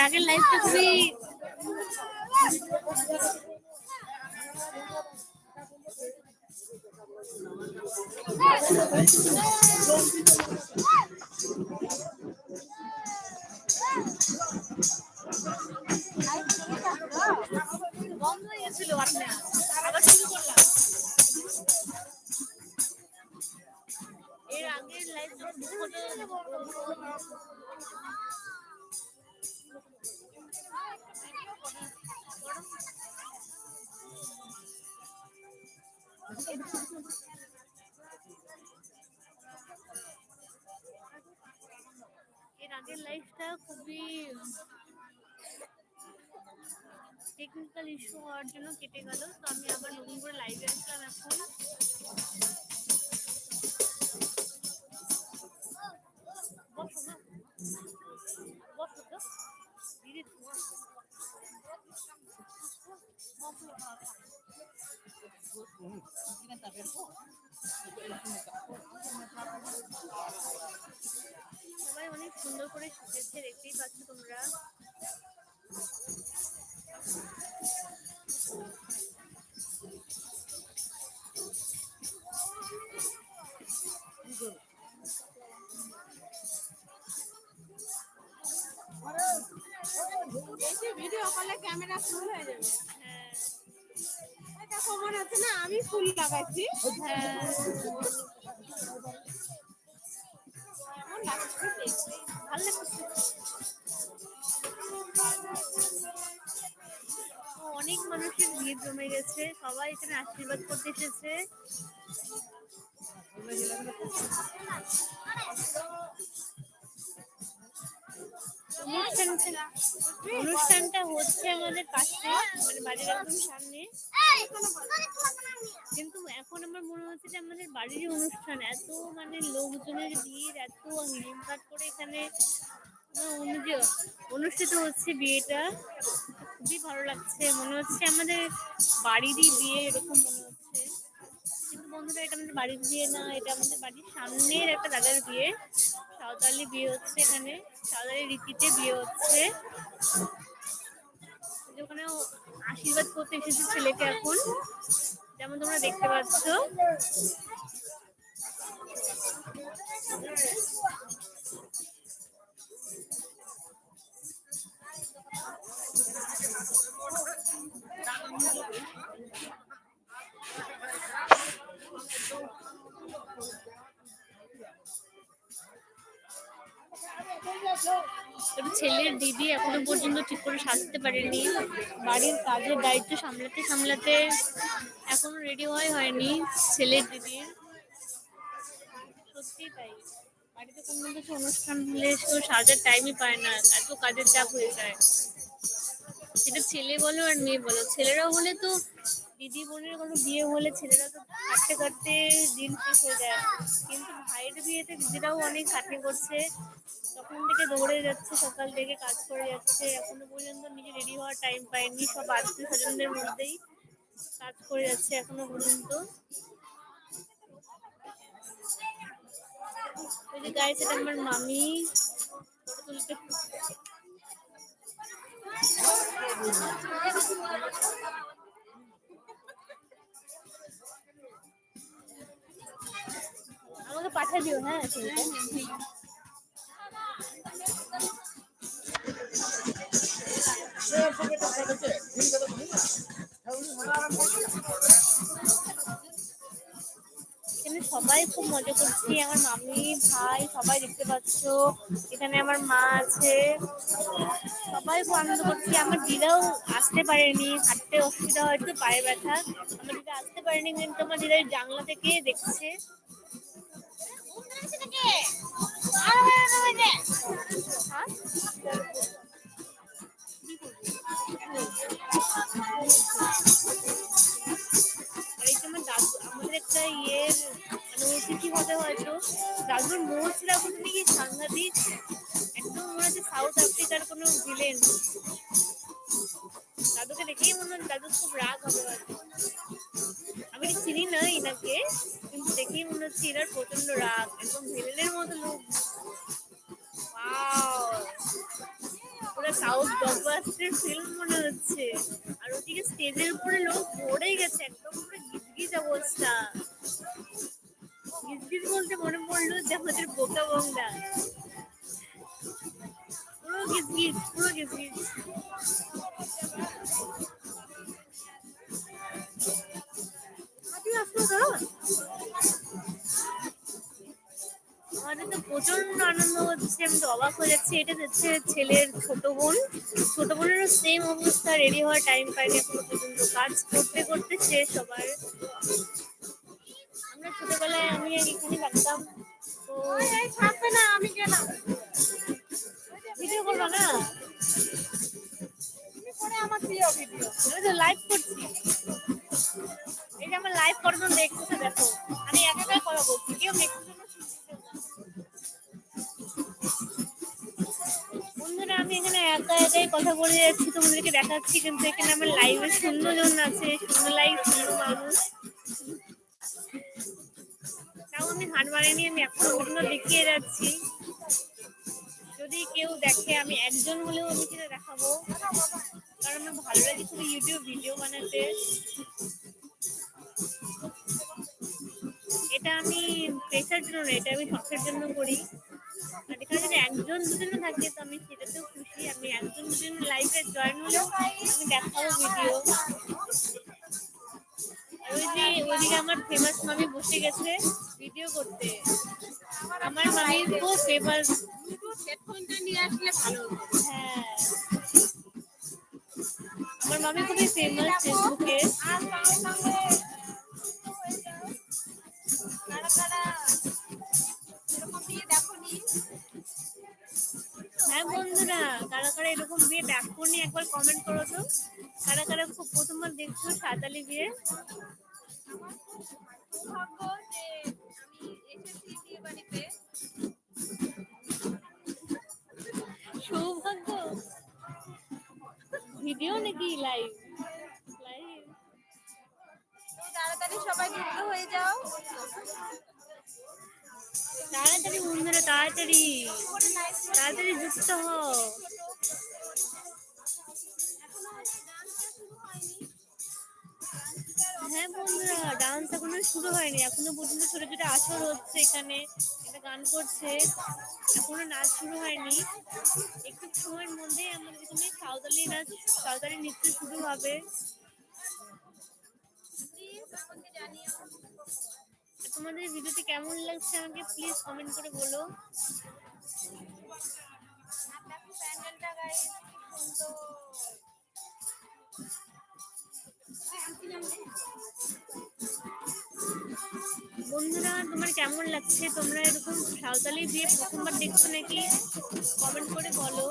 আগের লাইফটা খুবই বন্ধ হয়ে গেছিল এর আগের লাইফটা খুবই টেকনিক্যাল ইস্যু হওয়ার জন্য কেটে গেল। তো আমি আবার নতুন করে লাইভে আসলাম এখন। বসো। সবাই অনেক সুন্দর করে সেজেছে দেখতেই পাচ্ছ তোমরা। ভিডিও কলে ক্যামেরা ফুল হয়ে যাবে। কমন আছে না, আমি ফুল লাগাচ্ছি। অনেক মানুষের ভিড় জমে গেছে, সবাই এখানে আশীর্বাদ করতে এসেছে। অনুষ্ঠানটা হচ্ছে আমাদের পাশে মানে বাড়ির একদম সামনে। কিন্তু এখন আমার মনে হচ্ছে যে আমাদের বাড়ির অনুষ্ঠান, এত মানে লোকজনের ভিড়, এত নিম কাট করে এখানে অনুষ্ঠিত হচ্ছে বিয়েটা, খুবই ভালো লাগছে। মনে হচ্ছে আমাদের বাড়িরই বিয়ে, এরকম মনে হচ্ছে। বন্ধুরা এটা আমাদের বাড়ির বিয়ে না, এটা আমাদের বাড়ির সামনের একটা দাদার বিয়ে। সাঁওতালি বিয়ে হচ্ছে এখানে, সাঁওতালি রীতিতে বিয়ে হচ্ছে। ওখানে আশীর্বাদ করতে এসেছে ছেলেকে এখন, যেমন তোমরা দেখতে পাচ্ছ। তবে ছেলের দিদি এখনও পর্যন্ত ঠিক করে সাজতে পারেনি। বাড়ির কাজের দায়িত্ব সামলাতে সামলাতে এখনও রেডি হয়, হয়নি ছেলের দিদির। সত্যি তাই। বাড়িতে কোনো কিছু অনুষ্ঠান হলে কেউ সাজার টাইমই পায় না, এত কাজের চাপ হয়ে যায়। সেটা ছেলে বলো আর মেয়ে বলো, ছেলেরাও হলে তো দিদি বোনের কোনো বিয়ে হলে ছেলেরা তো কাটতে কাটতে দিন শেষ হয়ে যায়। কিন্তু ভাইয়ের বিয়েতে দিদিরাও অনেক খাটনি করছে। তখন থেকে দৌড়ে যাচ্ছে, সকাল থেকে কাজ করে যাচ্ছে। এখনও পর্যন্ত নিজে রেডি হওয়ার টাইম পায়নি সব আত্মীয় স্বজনদের মধ্যেই কাজ করে যাচ্ছে এখনও পর্যন্ত। ওই যে আমার মামি। ফটো তুলতে আমাকে পাঠিয়ে দিও হ্যাঁ এখানে সবাই খুব মজা করছি আমার মামি ভাই সবাই দেখতে পাচ্ছ এখানে আমার মা আছে সবাই খুব আনন্দ করছি আমার দিদাও আসতে পারেনি হাঁটতে অসুবিধা হয়েছে পায়ে ব্যথা আমার দিদা আসতে পারেনি কিন্তু আমার দিদা ওই জানলা থেকে দেখছে হ্যাঁ? একটা ইয়ের মানে অতিথি হবে হয়তো? দাদুর মোচরা কোনো কি সাংঘাতিক। একদম মনে হচ্ছে সাউথ আফ্রিকার কোনো ভিলেন দাদুকে দেখেই মনে হচ্ছে দাদু খুব রাগ হবে হয়তো। আমি চিনি না ইনাকে, কিন্তু দেখেই মনে হচ্ছে এনার প্রচণ্ড রাগ, একদম ভিলেনের মতো লোক! পুরো সাউথ ব্লকবাস্টার ফিল্ম মনে হচ্ছে। আর ওদিকে স্টেজের উপরে লোক ভরে গেছে, একদম পুরো গিজগিজ অবস্থা। বলতে মনে পড়ল যে আমাদের বোকা বংডা পুরো গিজগিজ পুরো গিজগিজ আমাদের তো প্রচণ্ড আনন্দ হচ্ছে, আমি তো অবাক হয়ে যাচ্ছি। এটা হচ্ছে ছেলের ছোট বোন। ছোট বোনেরও সেম অবস্থা রেডি হওয়ার টাইম পাইনি এখনও পর্যন্ত। কাজ করতে করতে শেষ সবার আমরা ছোটবেলায় আমি এখানে থাকতাম। তো থাকবে না আমি গেলাম। ভিডিও করব না? করে আমার দিও ভিডিও। আমি তো লাইভ করছি। এই যে আমার লাইভ করার দেখতেছে দেখো। আমি একা একা কথা বলছি কেউ। বন্ধুরা আমি এখানে একা একাই কথা বলে যাচ্ছি তোমাদেরকে দেখাচ্ছি। কিন্তু এখানে আমার লাইভে শূন্য জন আছে শূন্য লাইভ শূন্য মানুষ। আমি হার মারিনি আমি এখনও পর্যন্ত দেখিয়ে যাচ্ছি। যদি কেউ দেখে, আমি একজন হলেও আমি সেটা দেখাবো। কারণ আমার ভালো লাগে খুবই ইউটিউব ভিডিও বানাতে। এটা আমি পেশার জন্য না এটা আমি শখের জন্য করি। আর এখানে যদি একজন দুজন থাকে, তো আমি সেটাতেও খুশি। আমি একজন দুজন লাইভে জয়েন হলেও আমি দেখাবো ভিডিও আর ওই যে ওইদিকে আমার ফেমাস মামি বসে গেছে। ভিডিও করতে। আমার মামি খুব ফেমাস হেডফোনটা নিয়ে আসলে ভালো হ্যাঁ। আমার মামি খুবই ফেমাস ফেসবুকে হ্যাঁ বন্ধুরা, কারা কারা এরকম বিয়ে দেখো নি একবার কমেন্ট করো তো। কারা কারা খুব প্রথমবার দেখছ সাঁতালি বিয়ে? ভিডিও নাকি লাইভ লাইভ তাড়াতাড়ি সবাই যুক্ত হয়ে যাও। তাড়াতাড়ি বন্ধুরা তাড়াতাড়ি। তাড়াতাড়ি যুক্ত হও। হ্যাঁ বন্ধুরা ডান্স এখনও শুরু হয়নি। এখনও পর্যন্ত ছোট ছোট আসর হচ্ছে এখানে, একটা গান করছে। এখনও নাচ শুরু হয়নি। একটু সময়ের মধ্যেই আমাদের এখানে সাঁওতালি নাচ, সাঁওতালি নৃত্য শুরু হবে। তোমাদের ভিডিওটি কেমন লাগছে আমাকে প্লিজ কমেন্ট করে বলো। প্যান্ডেলটা বন্ধুরা তোমার কেমন লাগছে? তোমরা এরকম সাঁওতালি দিয়ে প্রথমবার দেখছ নাকি? কমেন্ট করে বলো।